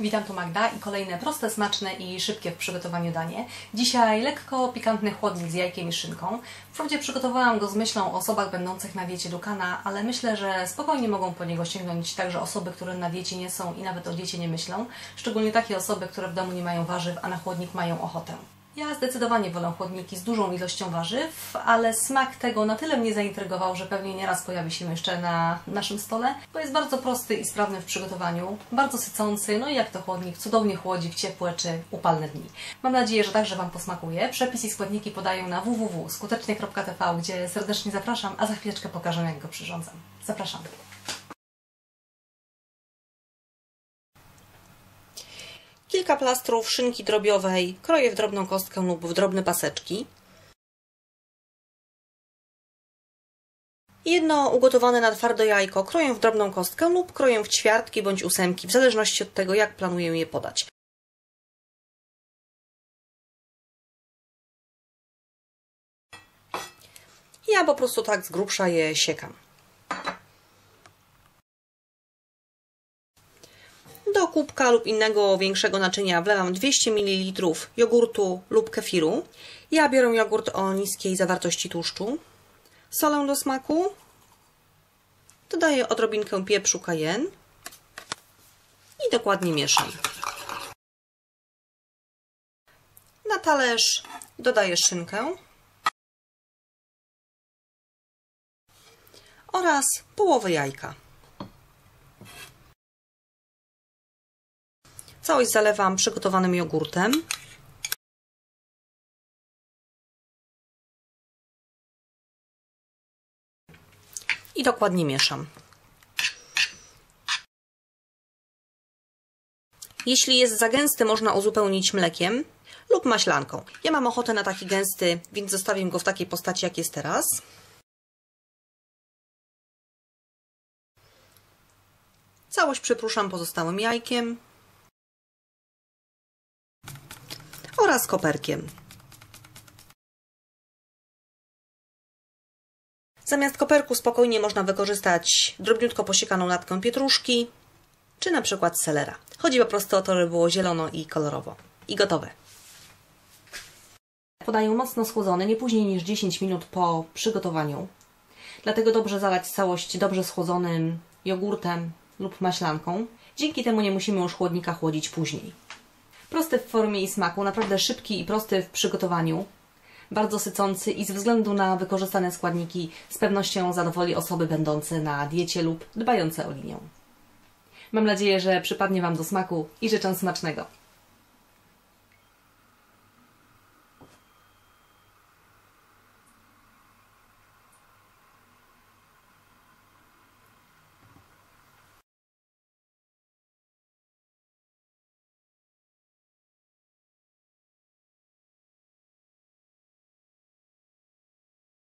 Witam, tu Magda i kolejne proste, smaczne i szybkie w przygotowaniu danie. Dzisiaj lekko pikantny chłodnik z jajkiem i szynką. Wprawdzie przygotowałam go z myślą o osobach będących na diecie Dukana, ale myślę, że spokojnie mogą po niego sięgnąć także osoby, które na diecie nie są i nawet o diecie nie myślą. Szczególnie takie osoby, które w domu nie mają warzyw, a na chłodnik mają ochotę. Ja zdecydowanie wolę chłodniki z dużą ilością warzyw, ale smak tego na tyle mnie zaintrygował, że pewnie nieraz pojawi się jeszcze na naszym stole, bo jest bardzo prosty i sprawny w przygotowaniu, bardzo sycący, no i jak to chłodnik, cudownie chłodzi w ciepłe czy upalne dni. Mam nadzieję, że także Wam posmakuje. Przepis i składniki podają na www.skutecznie.tv, gdzie serdecznie zapraszam, a za chwileczkę pokażę jak go przyrządzam. Zapraszam. Kilka plastrów szynki drobiowej kroję w drobną kostkę lub w drobne paseczki. Jedno ugotowane na twardo jajko kroję w drobną kostkę lub kroję w ćwiartki bądź ósemki, w zależności od tego, jak planuję je podać. Ja po prostu tak z grubsza je siekam. Do kubka lub innego większego naczynia wlewam 200 ml jogurtu lub kefiru. Ja biorę jogurt o niskiej zawartości tłuszczu. Solę do smaku. Dodaję odrobinkę pieprzu cayenne i dokładnie mieszam. Na talerz dodaję szynkę oraz połowę jajka. Całość zalewam przygotowanym jogurtem. I dokładnie mieszam. Jeśli jest za gęsty, można uzupełnić mlekiem lub maślanką. Ja mam ochotę na taki gęsty, więc zostawię go w takiej postaci, jak jest teraz. Całość przypruszam pozostałym jajkiem. Oraz koperkiem. Zamiast koperku spokojnie można wykorzystać drobniutko posiekaną natkę pietruszki, czy na przykład selera. Chodzi po prostu o to, żeby było zielono i kolorowo. I gotowe. Podaję mocno schłodzony, nie później niż 10 minut po przygotowaniu. Dlatego dobrze zalać całość dobrze schłodzonym jogurtem lub maślanką. Dzięki temu nie musimy już chłodnika chłodzić później. Prosty w formie i smaku, naprawdę szybki i prosty w przygotowaniu. Bardzo sycący i ze względu na wykorzystane składniki z pewnością zadowoli osoby będące na diecie lub dbające o linię. Mam nadzieję, że przypadnie Wam do smaku i życzę smacznego.